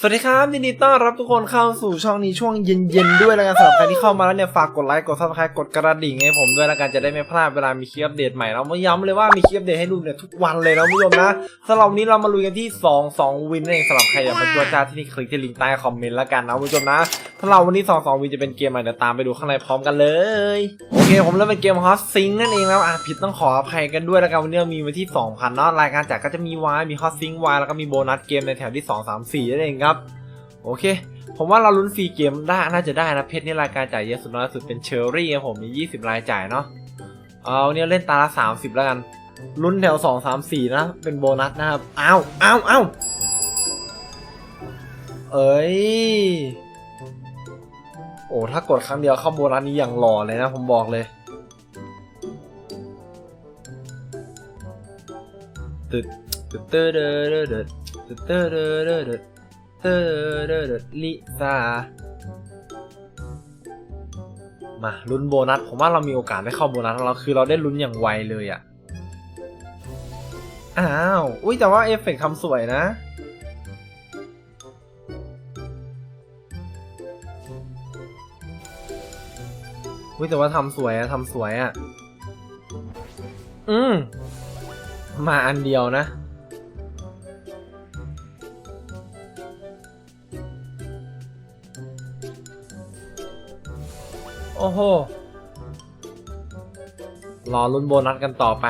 สวัสดีครับยินดีต้อนรับทุกคนเข้าสู่ช่องนี้ช่วงเย็นๆด้วยแล้วกันสำหรับใครที่เข้ามาแล้วเนี่ยฝากกดไลค์กดซับสไครต์กดกระดิ่งให้ผมด้วยแล้วกันจะได้ไม่พลาดเวลามีคลิปอัปเดตใหม่เรามาย้ำเลยว่ามีคลิปอัปเดตให้ดูเนี่ยทุกวันเลยนะคุณผู้ชมนะสำหรับวันนี้เรามาลุยกันที่ 2 2 วินนั่นเองสำหรับใครอยากมาตัวจ้าที่นี่คลิกที่ลิงก์ใต้คอมเมนต์แล้วกันนะคุณผู้ชมนะ สำหรับวันนี้2 2วินจะเป็นเกมอะไรเดี๋ยวตามไปดูข้างในพร้อมกันเลย โอเค ผมเริ่มเป็นเกมฮอตซิงนั่นเองแล้วอะผิดต้องขออภัยกันด้วยแล้วกันวันนี้มีไว้ที่2,000เนาะรายการแจกก็จะมีวายมีฮอตซิงวายแล้วก็มีโบนัสเกมในแถวที่ 2 3 4นั่นเองครับ โอเค ผมว่าเราลุ้นฟรีเกมได้น่าจะได้นะเพชรนี่รายการจ่ายเยอะสุดน้อยสุดเป็นเชอร์รี่ครับผมมี20 รายจ่ายเนาะเอาเนี่ยเล่นตาละ30 แล้วกันลุ้นแถว2 3 4นะเป็นโบนัสนะครับอ้าวอ้าวอ้าวเอ้ย โอ้ถ้ากดครั้งเดียวเข้าโบนัสนี้อย่างหล่อเลยนะผมบอกเลยตึ๊ดตึ๊ดเตอร์เดอเดอเดอตึ๊ดเตอร์เดอเดอเดอเตอร์เดอเดอลิซามาลุ้นโบนัสผมว่าเรามีโอกาสได้เข้าโบนัสเราคือเราได้ลุ้นอย่างไวเลยอะ่ะอ้าวอุ้ยแต่ว่าเอฟเฟกต์ทำสวยนะ อุ้ยแต่ว่าทำสวยอะทำสวยอะอืม มาอันเดียวนะ โอ้โห รอลุ้นโบนัสกันต่อไป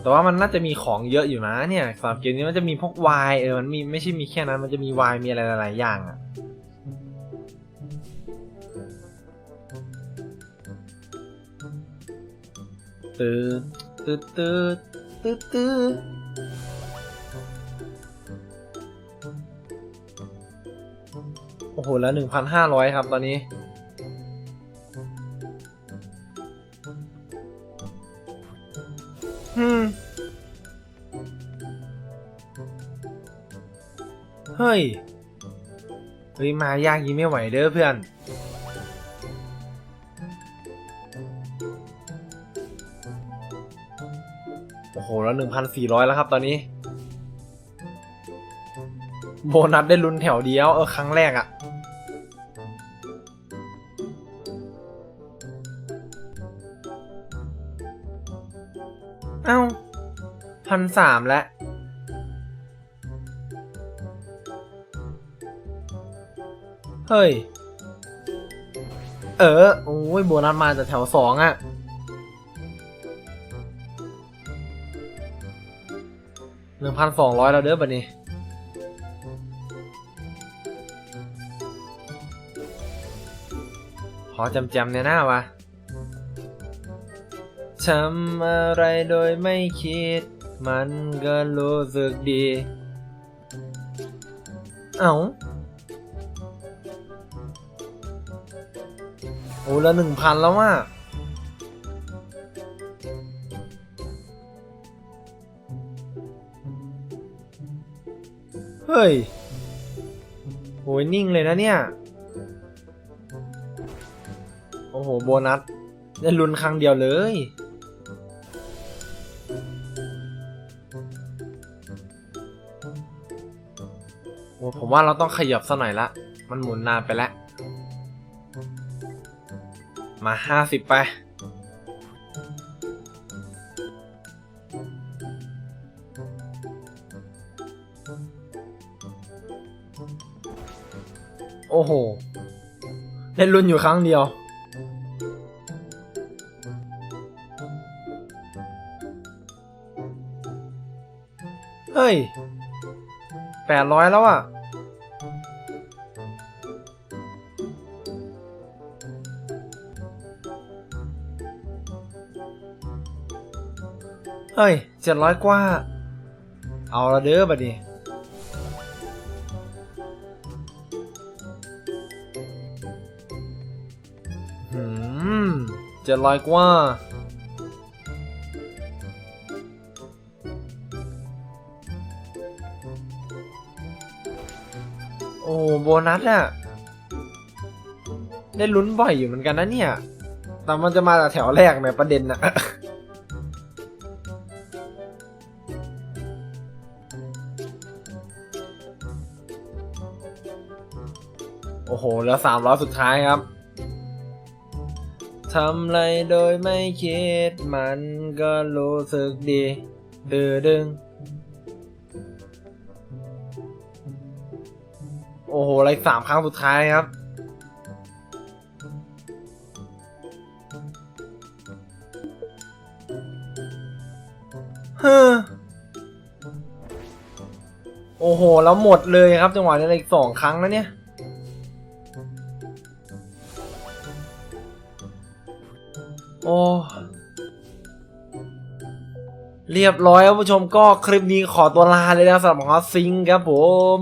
แต่ว่ามันน่าจะมีของเยอะอยู่นะเนี่ยสำหรับเกมนี้มันจะมีพวกวายเออ มันมีไม่ใช่มีแค่นั้น มันจะมีวายมีอะไรหลายๆอย่างอะ ตืดตืดตืดตืดตืดโอ้โห แล้วหนึ่งพันห้าร้อยครับตอนนี้อืมเฮ้ย เฮ้ย มายากยี้ไม่ไหวเด้อเพื่อน โอ้โห แล้วหนึ่งพันสี่ร้อยแล้วครับตอนนี้ โบนัสได้ลุ้นแถวเดียว เออ ครั้งแรกอะเอ้าพันสามแล้วเฮ้ย เออ โอ้ย โบนัสมาจากแถวสองอะ หนึ่งพันสองร้อยแล้วเด้อบัดนี้ขอจำจำในหน้าวะทำอะไรโดยไม่คิด มันก็รู้สึกดี เอ้าโอ้ละหนึ่งพันแล้วว่ะ เฮ้ยโหยนิ่งเลยนะเนี่ย โอ้โห โบนัสได้ลุ้นครั้งเดียวเลย โอ้ผมว่าเราต้องขยับสักหน่อยละ มันหมุนนานไปแล้ว มาห้าสิบไป โอ้โหได้ลุ้นอยู่ครั้งเดียว เฮ้ยแปดร้อยแล้วอะเฮ้ยเจ็ดร้อยกว่า เอาละเด้อบัดนี้ จะลอยกว่า โอ้โบนัสอะได้ลุ้นบ่อยอยู่เหมือนกันนะเนี่ย แต่มันจะมาแถวแรกเนี่ยประเด็นนะโอ้โห แล้วสามร้อยสุดท้ายครับ ทำอะไรโดยไม่คิดมันก็รู้สึกดีดื้อดึง โอ้โห อะไรสามครั้งสุดท้ายครับ ฮ้อโอ้โห แล้วหมดเลยครับ จังหวะนี้ออีกสองครั้งแล้วเนี่ย โอ้เรียบร้อยครับผู้ชมก็คลิปนี้ขอตัวลาเลยนะสำหรับฮอตซิงค์ครับผม